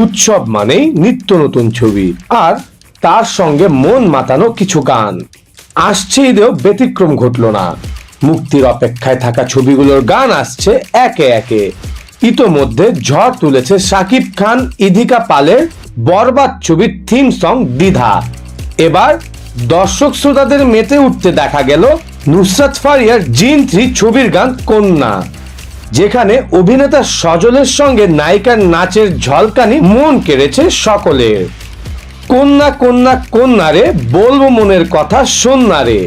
উৎসব মানেই নিত্য নতুন ছবি আর তার সঙ্গে মন মাতানো কিছু গান। আসছে ঈদেও ব্যতিক্রম ঘটল না। মুক্তির অপেক্ষায় থাকা ছবিগুলোর গান আসছে একে একে। ইতোমধ্যে ঝড় তুলেছে সাকিব খান, ইধিকা পালের বরবাদ ছবির থিম সং দ্বিধা। এবার দর্শক শ্রোতাদের মেতে উঠতে দেখা গেল নুসরাত ফারিয়ার জিন থ্রি ছবির গান কন্যা। যেখানে অভিনেতা সজলের সঙ্গে নায়িকার নাচের ঝলকানি মন কেড়েছে সকলের। কন্যা কন্যা কন্যারে বলব মনের কথা সন্নারে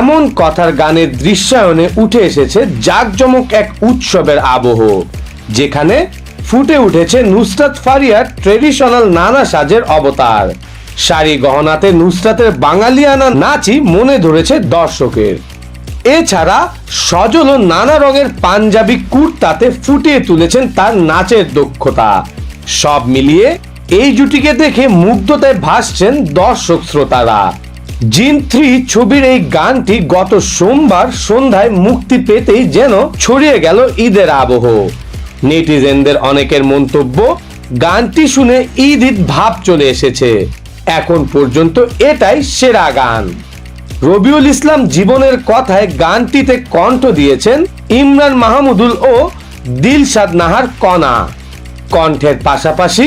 এমন কথার গানের দৃশ্যায়নে উঠে এসেছে জাঁকজমক এক উৎসবের আবহ, যেখানে ফুটে উঠেছে নুসরাত ফারিয়ার ট্রেডিশনাল নানা সাজের অবতার। শাড়ি গহনাতে নুসরাতের বাঙালিয়ানা নাচই মনে ধরেছে দর্শকের। এছাড়া সজল ও নানা রঙের পাঞ্জাবি কুর্তাতে ফুটিয়ে তুলেছেন তার নাচের দক্ষতা। সব মিলিয়ে এই জুটিকে দেখে মুগ্ধতায় ভাসছেন দর্শক শ্রোতারা। জিন থ্রি ছবির এই গানটি গত সোমবার সন্ধ্যায় মুক্তি পেতেই যেন ছড়িয়ে গেল ঈদের আবহ। নেটিজেনদের অনেকের মন্তব্য, গানটি শুনে ঈদ ঈদ ভাব চলে এসেছে। এখন পর্যন্ত এটাই সেরা গান। রবিউল ইসলাম জীবনের কথায় গানটিতে কণ্ঠ দিয়েছেন ইমরান মাহমুদুল ও দিলশাদ নাহার কণা। কণ্ঠের পাশাপাশি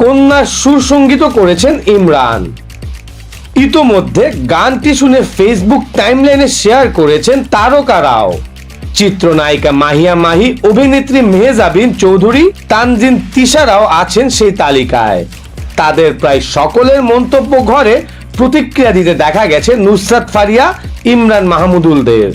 কন্যার সুরসঙ্গীত করেছেন ইমরান। ইতোমধ্যে গানটি শুনে ফেসবুক টাইমলাইনে শেয়ার করেছেন তারকারাও চিত্রনায়িকা মাহিয়া মাহি, অভিনেত্রী মেহজাবিন চৌধুরী, তানজিন তিশারাও আছেন সেই তালিকায়। তাদের প্রায় সকলের মন্তব্য ঘরে প্রতিক্রিয়া দিতে দেখা গেছে নুসরাত ফারিয়া ইমরান মাহমুদুলদের।